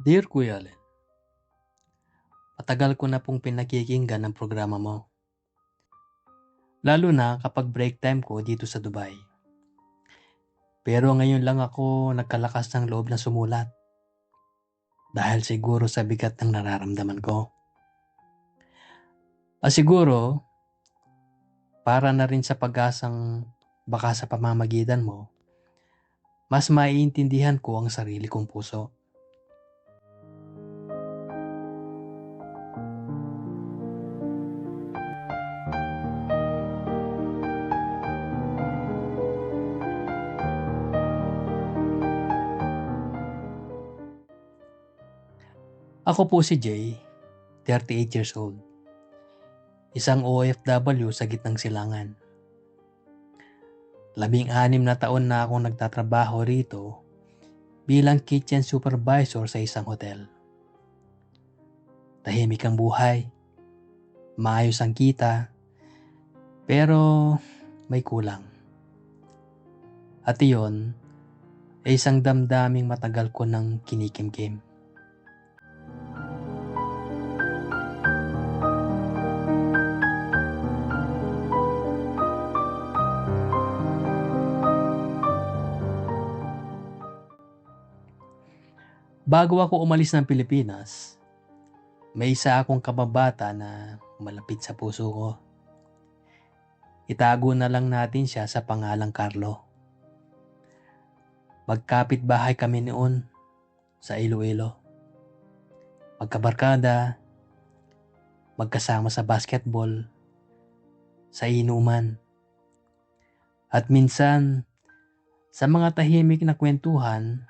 Dear Kuya Allen, matagal ko na pong pinakikinggan ang programa mo. Lalo na kapag break time ko dito sa Dubai. Pero ngayon lang ako nagkalakas ng loob na sumulat. Dahil siguro sa bigat ng nararamdaman ko. At siguro, para na rin sa pag-asang baka sa pamamagitan mo, mas maiintindihan ko ang sarili kong puso. Ako po si Jay, 38 years old. Isang OFW sa gitnang silangan. Labing anim na taon na akong nagtatrabaho rito bilang kitchen supervisor sa isang hotel. Tahimik ang buhay, maayos ang kita, pero may kulang. At iyon ay isang damdaming matagal ko ng kinikimkim. Bago ako umalis ng Pilipinas, may isa akong kababata na malapit sa puso ko. Itago na lang natin siya sa pangalang Carlo. Magkapit bahay kami noon sa Iloilo. Magkabarkada, magkasama sa basketball, sa inuman. At minsan, sa mga tahimik na kwentuhan,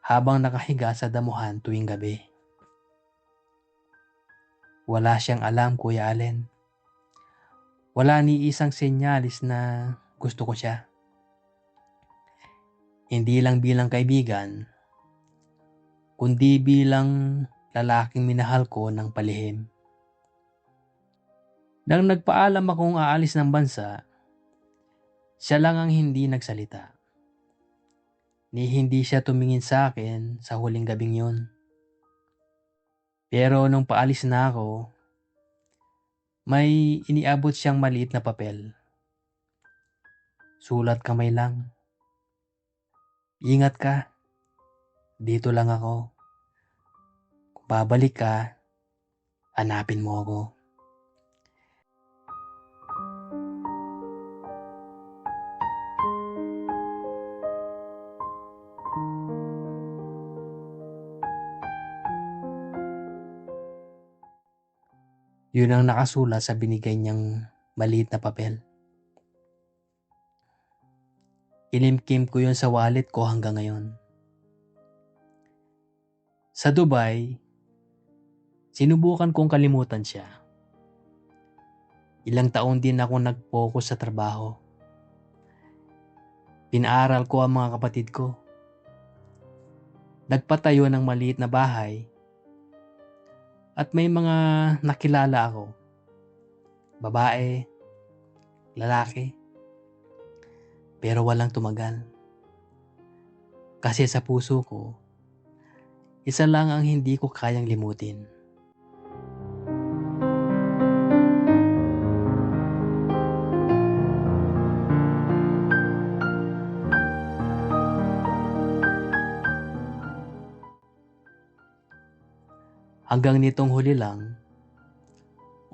habang nakahiga sa damuhan tuwing gabi. Wala siyang alam, Kuya Allen. Wala ni isang senyalis na gusto ko siya. Hindi lang bilang kaibigan, kundi bilang lalaking minahal ko ng palihim. Nang nagpaalam akong aalis ng bansa, siya lang ang hindi nagsalita ni hindi siya tumingin sa akin sa huling gabing yun. Pero nung paalis na ako, may iniabot siyang maliit na papel. Sulat kamay lang. Ingat ka. Dito lang ako. Kung babalik ka, hanapin mo ako. Yun ang nakasulat sa binigay niyang maliit na papel. Ilimkim ko yun sa wallet ko hanggang ngayon. Sa Dubai, sinubukan kong kalimutan siya. Ilang taon din ako nag-focus sa trabaho. Pinaaral ko ang mga kapatid ko. Nagpatayo ng maliit na bahay at may mga nakilala ako. Babae, lalaki. Pero walang tumagal. Kasi sa puso ko, isa lang ang hindi ko kayang limutin. Hanggang nitong huli lang,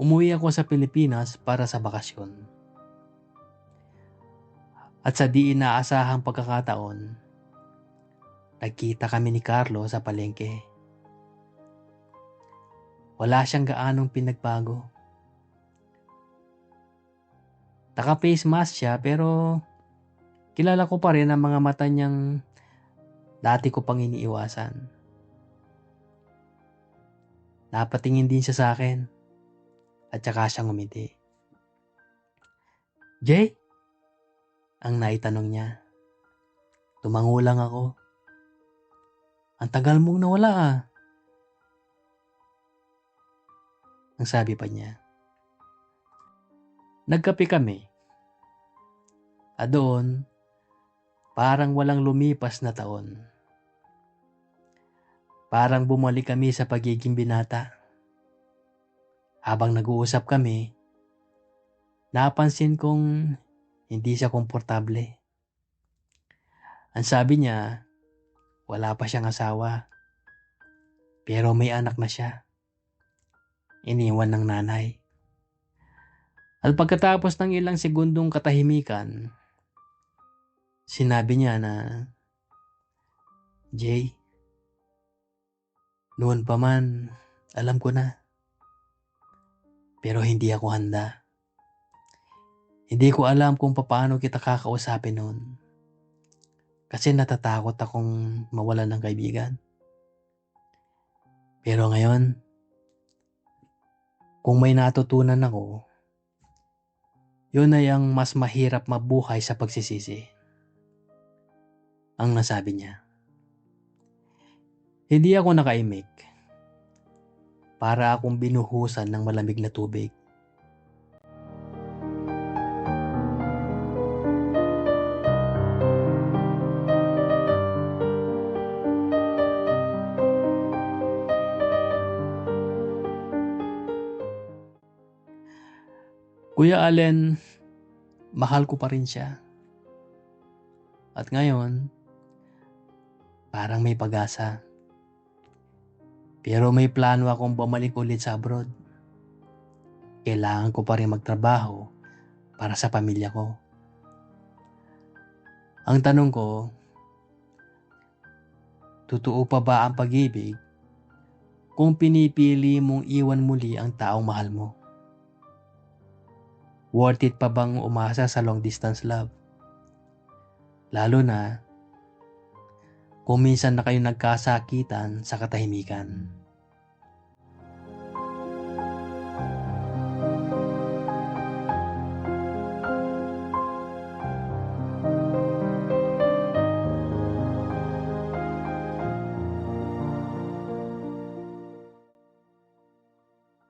umuwi ako sa Pilipinas para sa bakasyon. At sa di inaasahang pagkakataon, nagkita kami ni Carlo sa palengke. Wala siyang gaanong pinagbago. Naka-face mask siya pero kilala ko pa rin ang mga mata niyang dati ko pang iniiwasan. Napatingin din siya sa akin. At saka siyang umiti. Jay? Ang naitanong niya. Tumango lang ako. Ang tagal mong nawala ah. Ang sabi pa niya. Nagkape kami. At doon, parang walang lumipas na taon Parang bumalik kami sa pagiging binata. Habang nag-uusap kami, napansin kong hindi siya komportable. Ang sabi niya, wala pa siyang asawa. Pero may anak na siya. Iniwan ng nanay. At pagkatapos ng ilang segundong katahimikan, sinabi niya na, Jay, noon pa man, alam ko na. Pero hindi ako handa. Hindi ko alam kung paano kita kakausapin noon. Kasi natatakot akong mawalan ng kaibigan. Pero ngayon, kung may natutunan ako, yun ay ang mas mahirap mabuhay sa pagsisisi. Ang nasabi niya. Hindi ako nakaimik para akong binuhusan ng malamig na tubig. Kuya Allen, mahal ko pa rin siya. At ngayon, parang may pag-asa. Pero may plano akong bumalik ulit sa abroad. Kailangan ko pa rin magtrabaho para sa pamilya ko. Ang tanong ko, totoo pa ba ang pag-ibig kung pinipili mong iwan muli ang taong mahal mo? Worth it pa bang umasa sa long distance love? Lalo na kung minsan na kayo nagkasakitan sa katahimikan.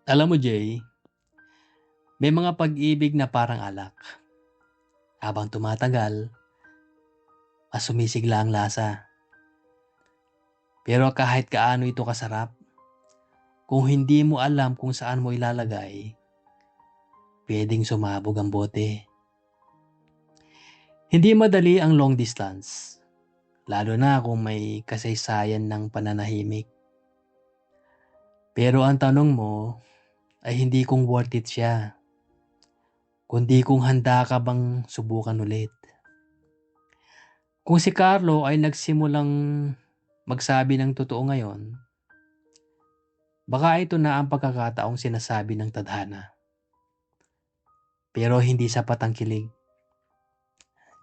Alam mo, Jay, may mga pag-ibig na parang alak. Habang tumatagal, mas sumisigla ang lasa. Pero kahit kaano ito kasarap, kung hindi mo alam kung saan mo ilalagay, pwedeng sumabog ang bote. Hindi madali ang long distance, lalo na kung may kasaysayan ng pananahimik. Pero ang tanong mo ay hindi kung worth it siya, kundi kung handa ka bang subukan ulit. Kung si Carlo ay nagsimulang magsabi ng totoo ngayon, baka ito na ang pagkakataong sinasabi ng tadhana. Pero hindi sapat ang kilig.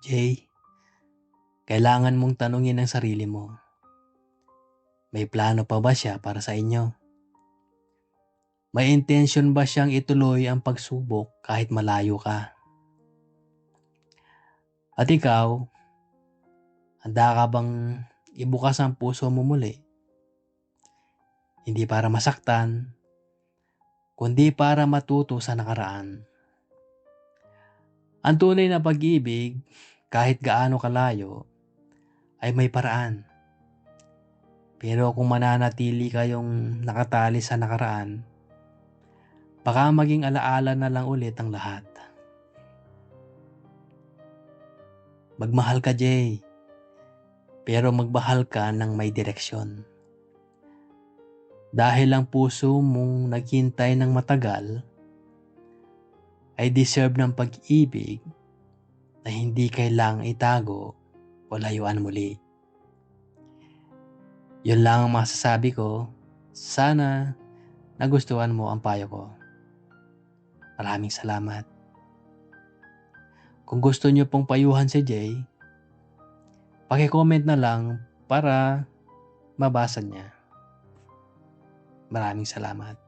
Jay, kailangan mong tanungin ang sarili mo. May plano pa ba siya para sa inyo? May intention ba siyang ituloy ang pagsubok kahit malayo ka? At ikaw, handa ka bang ibukas ang puso mo muli? Hindi para masaktan, kundi para matuto sa nakaraan. Ang tunay na pag-ibig, kahit gaano kalayo, ay may paraan. Pero kung mananatili kayong nakatali sa nakaraan, Baka maging alaala na lang ulit ang lahat. Magmahal ka, Jay. Pero magmahal ka ng may direksyon. Dahil ang puso mong naghintay ng matagal ay deserve ng pag-ibig na hindi kailangang itago o layuan muli. Yun lang ang masasabi ko. Sana nagustuhan mo ang payo ko. Maraming salamat. Kung gusto niyo pong payuhan si Jay, paki-comment na lang para mabasa niya. Maraming salamat.